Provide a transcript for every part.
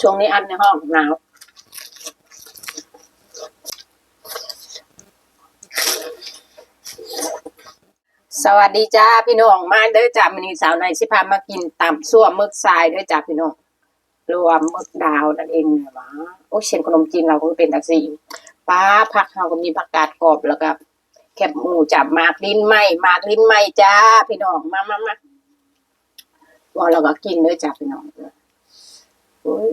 ช่วงนี้อัดในห้องหนาวสวัสดีจ้าพี่น้องมาเด้อจ้ามินีสาวในสิพามากินตำซั่วมึกทรายเด้อจ้าพี่น้องรวมมึกดาวนั่นเองนะวะโอ้เช่นขนมจีนเราก็เป็นตักซีป้าผักเราก็มีผักกาดกรอบแล้วก็แคบหมูจับหมากลิ้นไหมหมากลิ้นไหมจ้าพี่น้องมามามาว่าเราก็กินเด้อจ้าพี่น้องโอ้ย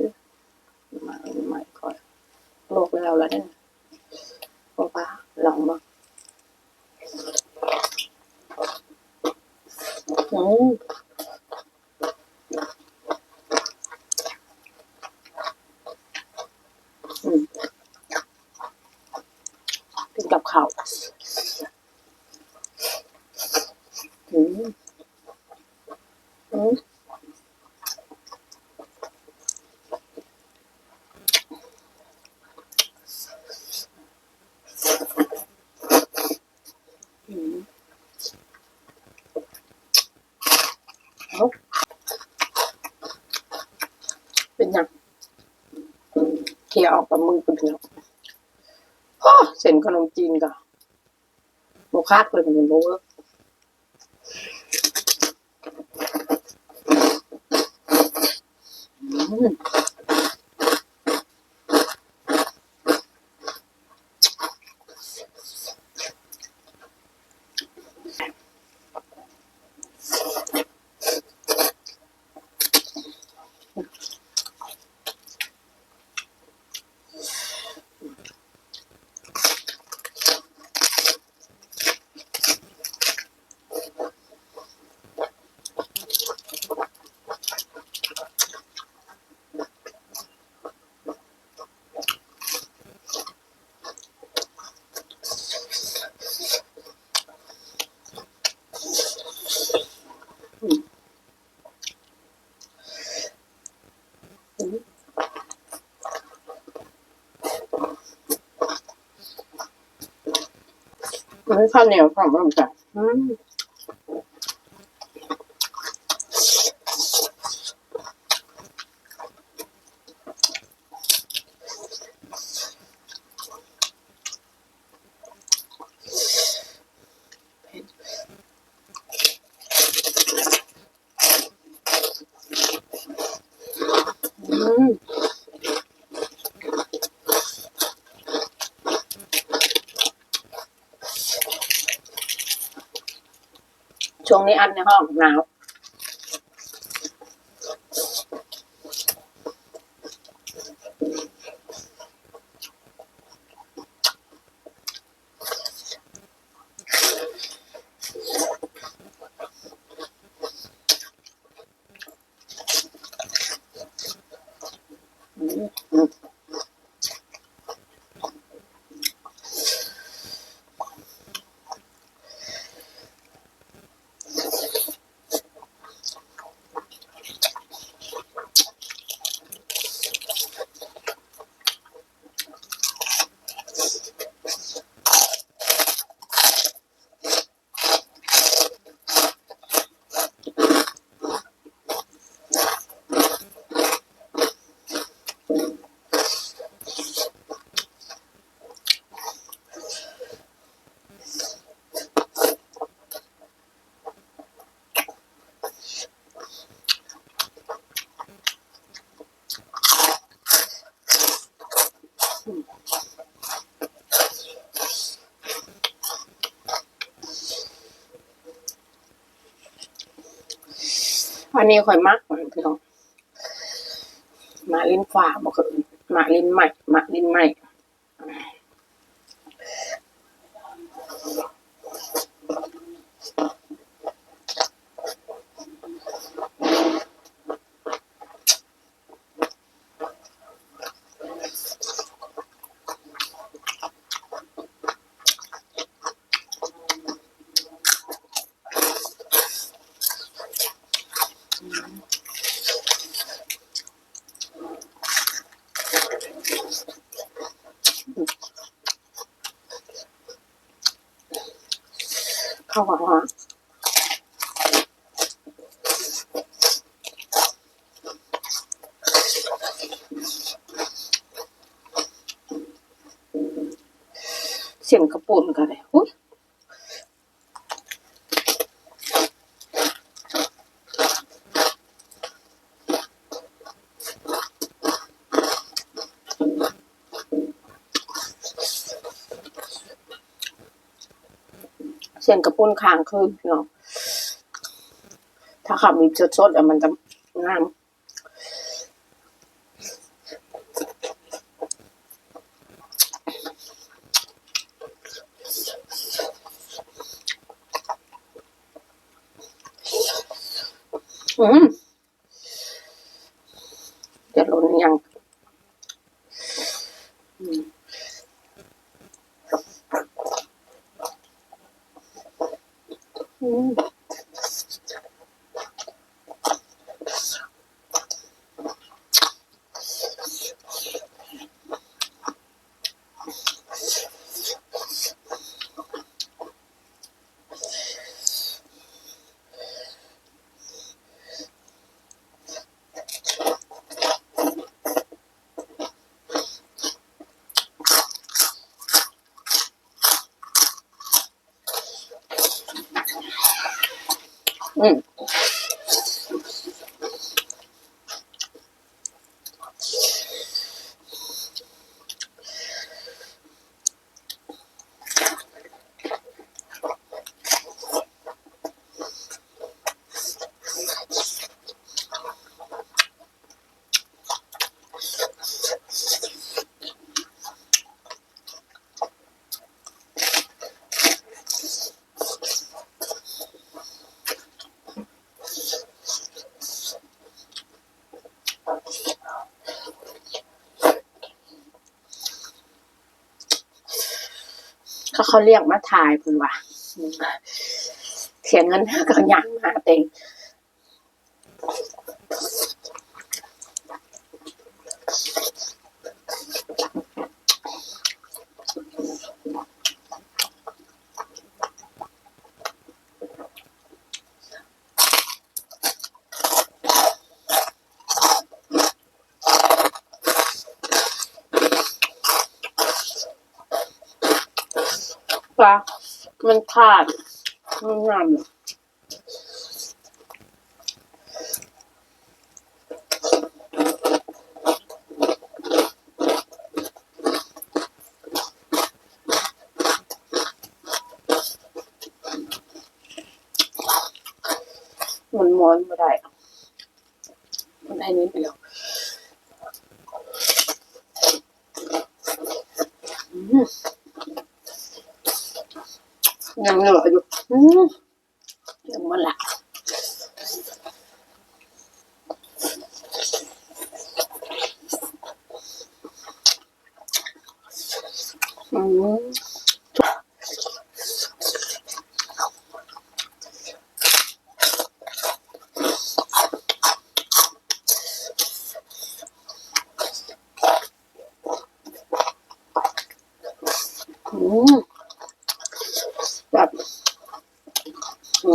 มากลิ้นไหมก่อนโลกแล้วแล้วเนี่ยโอ้ป้าลองมาอืมอืมกินกับข้าวอืมอืมอืม เอาเป็นยังเคี่ยออกกับมือกันเถอะเส้นขนมจีนก็โมคาดเลยมันโมเวอร์อืม ไม่ข้าวเหนียวข้าวมันจ้ะอืมอืม ช่วงนี้อัดในห้องหนาว วันนี้ข่อยมักมันพี่น้องมาลิ้นฝ่าบ่คือมาลิ้นใหม่มาลิ้นใหม่ килограмм. Семка полная. Ой. เสียงกระพุ้นคางขึ้นเนาะถ้าขับมีสดชดอะมันจะงามอืม อืม เขาเขาเรียกมาถ่ายพูนว่าเสียเงินก็ยังมาเต็ง ปลามันขาดมันงามเลยมันม้อนไม่ได้ มันได้นิดเดียวอืม ยังเหลืออยู่อืมยังมันละอืมอืมแบบ อะ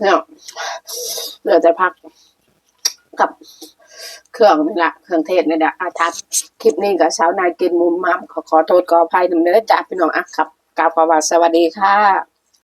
เนี่ยเหลือแต่พักกับเครื่องนี่แหละเครื่องเทศนี่แหละอาทัด คลิปนี้กับสาวนายกินมุมมัมขอขอโทษขออภัยหนุ่มเนื้อจาพี่น้องอะครับกราบขอว่าสวัสดีค่ะ